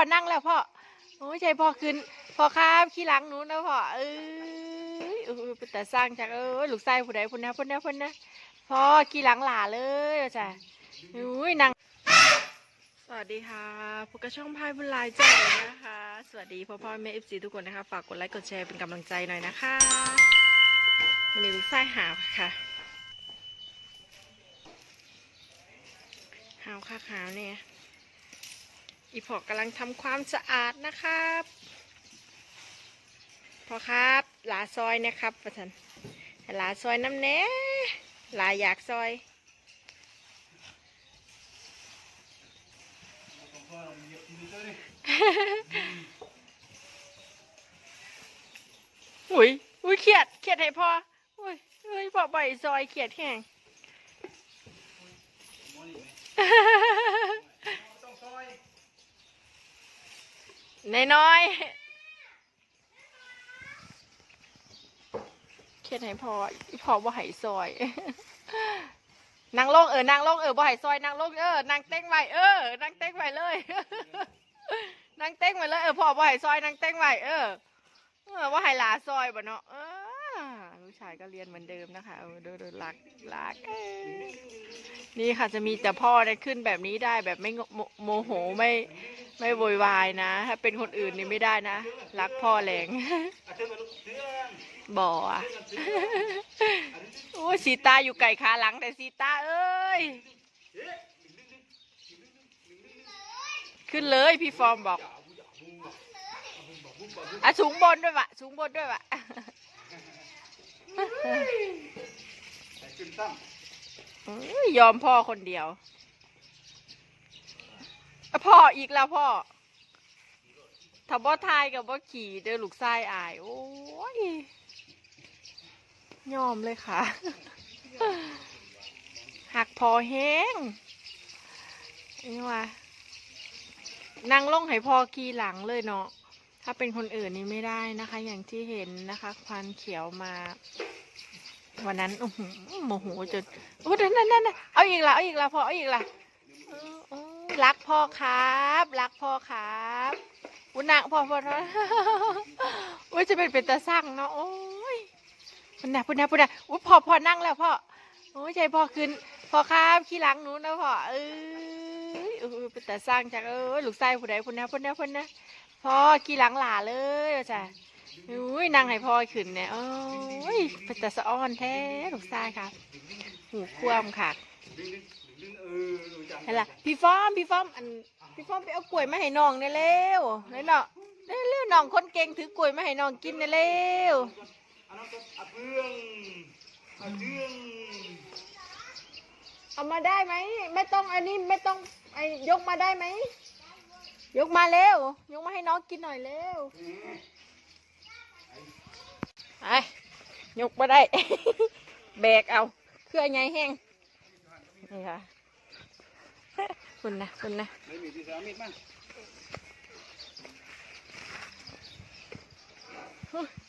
อนั่งแล้วพ่อโอ้ยใจพ่อขึ้นพ่อครับขี้หลังหนูนะพ่อเอ้ยเอแต่สร้างจากเอ้ยลูกไส้ผู้ใดผู้นั้นผู้นั้นผู้นั้นพ่อขี้หลังหล่าเลยจ้ะอุ้ยนางสวัสดีค่ะพบกับช่องพายบุญลายใจนะคะ สวัสดีพ่อพ่อแม่เอฟซีทุกคนนะคะ ฝากกดไลค์กดแชร์เป็นกำลังใจหน่อยนะคะวันนี้ลูกไส้หาวค่ะหาวค่ะหาวเนี่ย อีพอกกำลังทำความสะอาดนะครับพอครับหลาซอยนะครับประทันหลาซอยน้ำเน้หลาอยากซอยอุ้ยอุ้ยเขียดเขียดให้พ่ออุ้ยเอ้ยพ่อใบซอยเขียดแห้ง น้อยเขียนให้พออีพอบ่ให้ซอยนางลงเออนางลงเออบ่ให้ซอยนางลงเออนางเต้งไว้เออนางเต้งไว้เลยนางเต้งไว้เลยเออพ่อบ่ให้ซอยนางเต้งไว้เออเออบ่ห้หลาซอยบ่เนาะเออลูกชายก็เรียนเหมือนเดิมนะคะเออดูดูรักรักเออนี่ค่ะจะมีแต่พ่อได้ขึ้นแบบนี้ได้แบบไม่โมโหไม่ ไม่โวยวายนะ ถ้าเป็นคนอื่นนี่ไม่ได้นะ รักพ่อแรงบ่อโอ้สีตาอยู่ไก่ขาหลังแต่สีตาเอ้ย ขึ้นเลยพี่ฟอร์มบอกอะสูงบนด้วยวะสูงบนด้วยวะยอมพ่อคนเดียว พ่ออีกแล้วพ่อถ้าบ่ทายกับบ่ขี่เด้อลูกชายอาย โอ้ยยอมเลยค่ะ หักพอแห้งนี่ว่านั่งลงให้พอขี่หลังเลยเนาะถ้าเป็นคนอื่นนี่ไม่ได้นะคะ อย่างที่เห็นนะคะควันเขียวมา วันนั้นโอ้โหโมโหจนโอ้นั่นนั่นนั่นเอาอีกละเอาอีกละพอเอาอีกละเออเออ รักพ่อครับ รักพ่อครับอุยนางพ่อพ่อพ่อโอ้ยจะเป็นเป็นตาสั่งเนาะโอ้ยพุ่นนะพุ่นนะพุ่นนะอุ้ยพ่อพ่อนั่งแล้วพ่อโอ้ยใจพ่อขึ้นพ่อครับขี้หลังหนูนะพ่อเอ้ยเออเป็นตาสั่งจากเอ้ยลูกไส้ผู้ใดพุ่นนะพุ่นนะพุ่นนะพ่อขี้หลังหล่าเลยจ้ะอุ้ยนั่งให้พ่อขึ้นเนี่ยโอ้ยเป็นต่สะอ้อนแท้ลูกชายค่ะหูคว่ำค่ะ เห็นละพี่ฟ้อมพี่ฟ้อมอันพี่ฟ้อมไปเอากล้วยมาให้น้องเนี่ยเร็วเลยเนาะเร็วเร็วน้องคนเก่งถือกล้วยมาให้น้องกินเนี่ยเร็วอันนั้นก็อัดเรื่องอัดเรื่องเอามาได้ไหมไม่ต้องอันนี้ไม่ต้องไอยกมาได้ไหมยกมาเร็วยกมาให้น้องกินหน่อยเร็วไอยกมาได้ แบกเอา เครื่องแห้ง นี่ค่ะ คุณนะคุณนะไม่มีที่สามิดมั้ง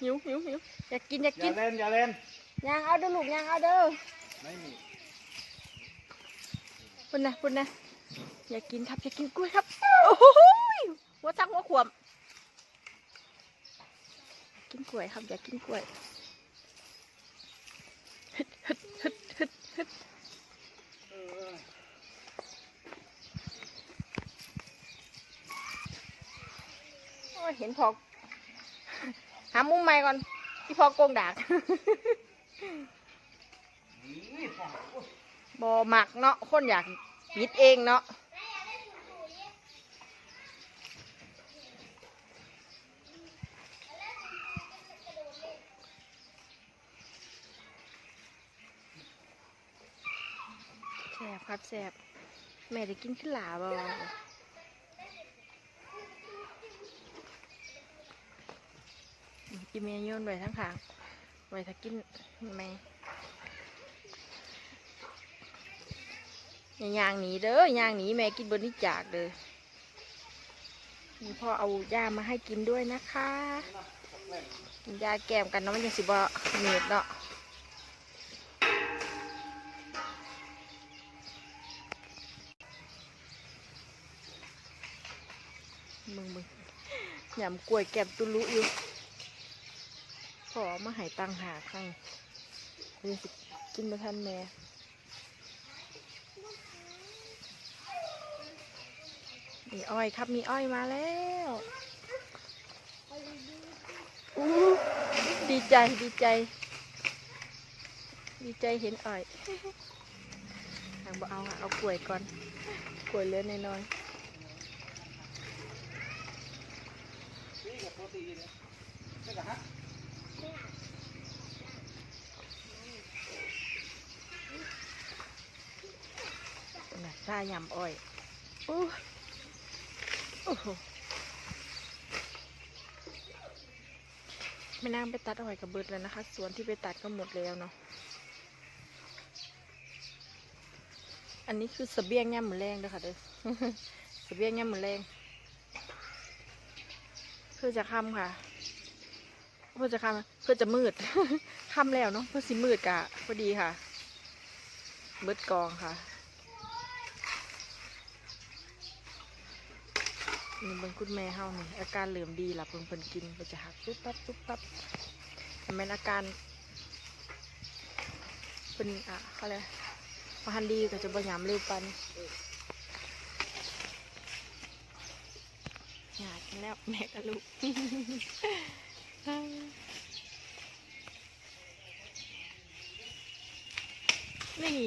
หิวหิวหิวอยากกินอยากอกิย่านเล่นอย่าเล่นยางเอาเด้อลูกยางเอาเด้อไม่มีคุณนะคุณนะอยากกินครับอยากกินกล้วยครับโอ้โหยหัวจักหัวขวมอยากกินกล้วยครับอยากกินกล้วยฮึดฮึดฮึดฮึดฮึด เออ โอ้ยเห็น พอหามุมใหม่ก่อนที่พอโกงดากนี่อบอหมักเนาะคนอยากยิดเองเนาะแสบครับแสบแม่ได้กินขึ้นหลาบ่ กินเมียโยนไว้ทั้งขางไว้ถ้ากินแม่อย่างหนีเด้อย่างหนีแม่กินบนนี้จากเด้อนี่พ่อเอายามาให้กินด้วยนะคะ กินยาแก้มกันเนาะมันยังสิบ่เหนียดเนาะมึงมึงยำกล้วยแก็บตุลุอยู่ อมาหายตังหาข้างเดี๋ยวสิกินมาทันแม่มีอ้อยครับมีอ้อยมาแล้วอู้ดีใจดีใจ ดีใจเห็นอ้อยทางบ่เอาอะเอากล้วยก่อนกล้วยเลือน้อยๆ น่ะซ่ายำอ้อยอู้โอ้โหไม่นั่งไปตัดอ้อยกับเบิดแล้วนะคะ สวนที่ไปตัดก็หมดแล้วเนาะ อันนี้คือสเบียงย่ำมือแรงเด้อค่ะเด้อสเบียงย่ำมือแรงเพื่อจะค่ำค่ะ เพื่อจะค่ำเพื่อจะมืดค่ำแล้วเนาะเพื่อสิมืดกะพอดีค่ะเบิดกองค่ะนี่เบิ่งคุณแม่เฮานี่อาการเหลื่อมดีหล่ะเพิ่งเพิ่นกินเพิ่นจะหักปุ๊บปั๊บปุ๊บปั๊บมันเป็นอาการเป็นอะเขาเลยพอฮันดีก็จะบ่ยามเร็วปันหยาดแล้วแม่กับลูก นี่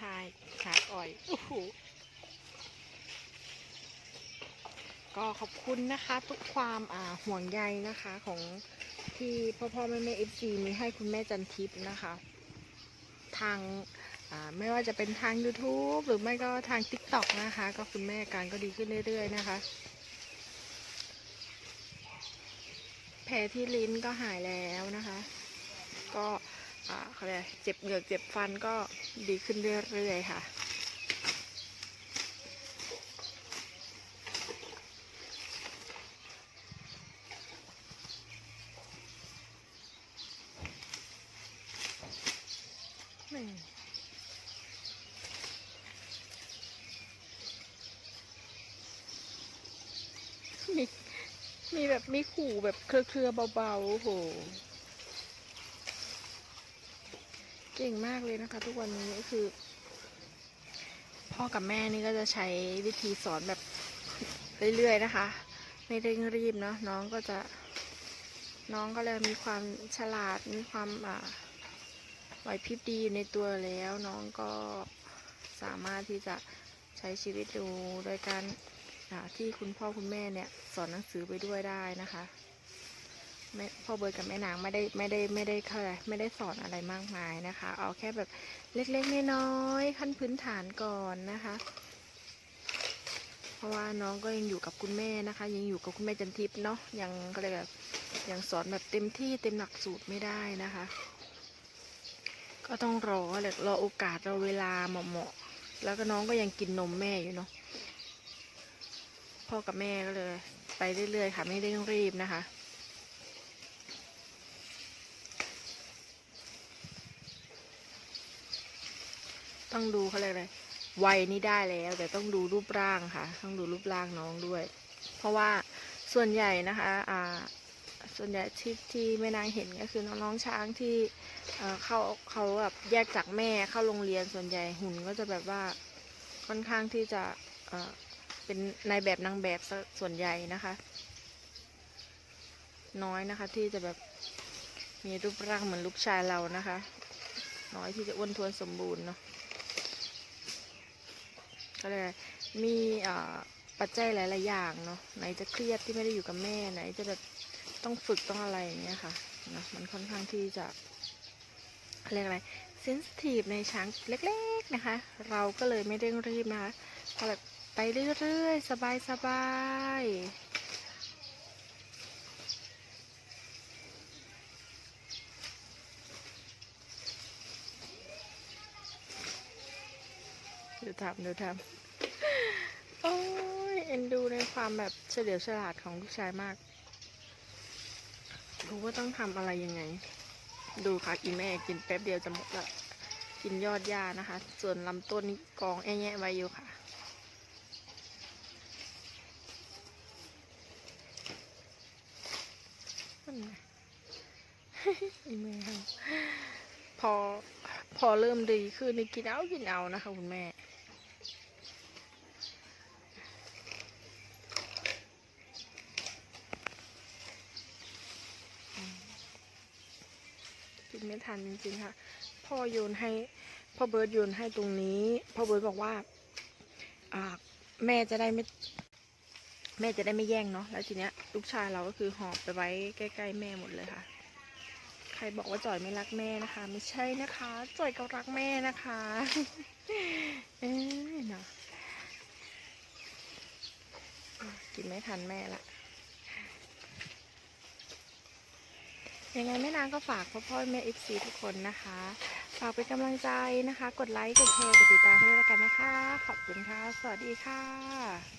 ทายฉากอ่อยโอ้โหก็ขอบคุณนะคะ ทุกความอ่าห่วงใยนะคะของที่พ่อพ่อแม่แม่เอฟซีมีให้คุณแม่จันทิพย์นะคะ ทางไม่ว่าจะเป็นทาง YouTube หรือไม่ก็ทาง TikTok นะคะ ก็คุณแม่อาการก็ดีขึ้นเรื่อยๆนะคะ แผลที่ลิ้นก็หายแล้วนะคะ ก็ เขาเรียกเจ็บเหงือกเจ็บฟันก็ดีขึ้นเรื่อยๆค่ะ มีมีแบบมีขู่แบบเครือเครือๆเบาๆโอ้โห เก่งมากเลยนะคะ ทุกวันนี้คือ พ่อกับแม่นี่ก็จะใช้วิธีสอนแบบเรื่อยๆนะคะ ไม่เร่งรีบเนาะน้องก็จะน้องก็เลยมีความฉลาดมีความอ่าไหวพริบดีอยู่ในตัวแล้ว น้องก็สามารถที่จะใช้ชีวิตดูโดยการอ่าที่คุณพ่อคุณแม่เนี่ย สอนหนังสือไปด้วยได้นะคะ แม่พ่อเบิร์ดกับแม่นางไม่ได้ไม่ได้ไม่ได้เข้าอะไรไม่ได้สอนอะไรมากมายนะคะ เอาแค่แบบเล็กๆน้อยๆขั้นพื้นฐานก่อนนะคะ เพราะว่าน้องก็ยังอยู่กับคุณแม่นะคะ ยังอยู่กับคุณแม่จันทิพย์เนาะยังก็เลยแบบยังสอนแบบเต็มที่เต็มหลักสูตรไม่ได้นะคะ ก็ต้องรอแหละรอโอกาสรอเวลาเหมาะๆแล้วก็น้องก็ยังกินนมแม่อยู่เนาะพ่อกับแม่ก็เลย ไปเรื่อยๆค่ะไม่ได้ต้องรีบนะคะ ต้องดูเขาเลยกอะไรวัยนี้ได้แล้ว แต่ต้องดูรูปร่างค่ะ ต้องดูรูปร่างน้องด้วย เพราะว่าส่วนใหญ่นะคะอ่าส่วนใหญ่ที่ที่แม่นางเห็นก็คือน้องๆช้างที่เอ่อเขาเขาแบบแยกจากแม่เข้าโรงเรียนส่วนใหญ่หุ่นก็จะแบบว่าค่อนข้างที่จะเอ่อเป็นนายแบบนางแบบส่วนใหญ่นะคะ น้อยนะคะที่จะแบบมีรูปร่างเหมือนลูกชายเรานะคะ น้อยที่จะอ้วนท้วนสมบูรณ์เนาะ ก็เลยมีปัจจัยหลาย ๆ อย่างเนาะไหนจะเครียดที่ไม่ได้อยู่กับแม่ไหนจะแบบต้องฝึกต้องอะไรอย่างเงี้ยค่ะนะมันค่อนข้างที่จะเรียกอะไรเซนซิทีฟในช้างเล็ก ๆ นะคะ เราก็เลยไม่เร่งรีบนะคะพอแบบไปเรื่อย ๆ สบาย ๆ ดูทำดูทำโอ้ยเอ็นดูในความแบบเฉลียวฉลาดของลูกชายมาก รู้ว่าต้องทำอะไรยังไง ดูค่ะกินแม่กินแป๊บเดียวจะหมดละกินยอดหญ้านะคะ ส่วนลำต้นนี้กองแง่ไว้อยู่ค่ะอีเม่พอพอเริ่มดีขึ้นนี่กินเอากินเอานะคะคุณแม่ กินไม่ทันจริงๆค่ะ พ่อโยนให้พ่อเบิร์ดโยนให้ตรงนี้ พ่อเบิร์ดบอกว่าอ่าแม่จะได้ไม่แม่จะได้ไม่แย่งเนาะแล้วทีเนี้ยลูกชายเราก็คือหอบไปไว้ใกล้ ๆ แม่หมดเลยค่ะ ใครบอกว่าจ่อยไม่รักแม่นะคะ ไม่ใช่นะคะจ่อยก็รักแม่นะคะเอ้ยเนาะอะกินไม่ทันแม่ละ ยังไงแม่นางก็ฝากพ่อพ่อแม่เอฟซีทุกคนนะคะ ฝากเป็นกำลังใจนะคะ กดไลค์ กดแชร์ กดติดตามด้วยแล้วกันนะคะ ขอบคุณค่ะ สวัสดีค่ะ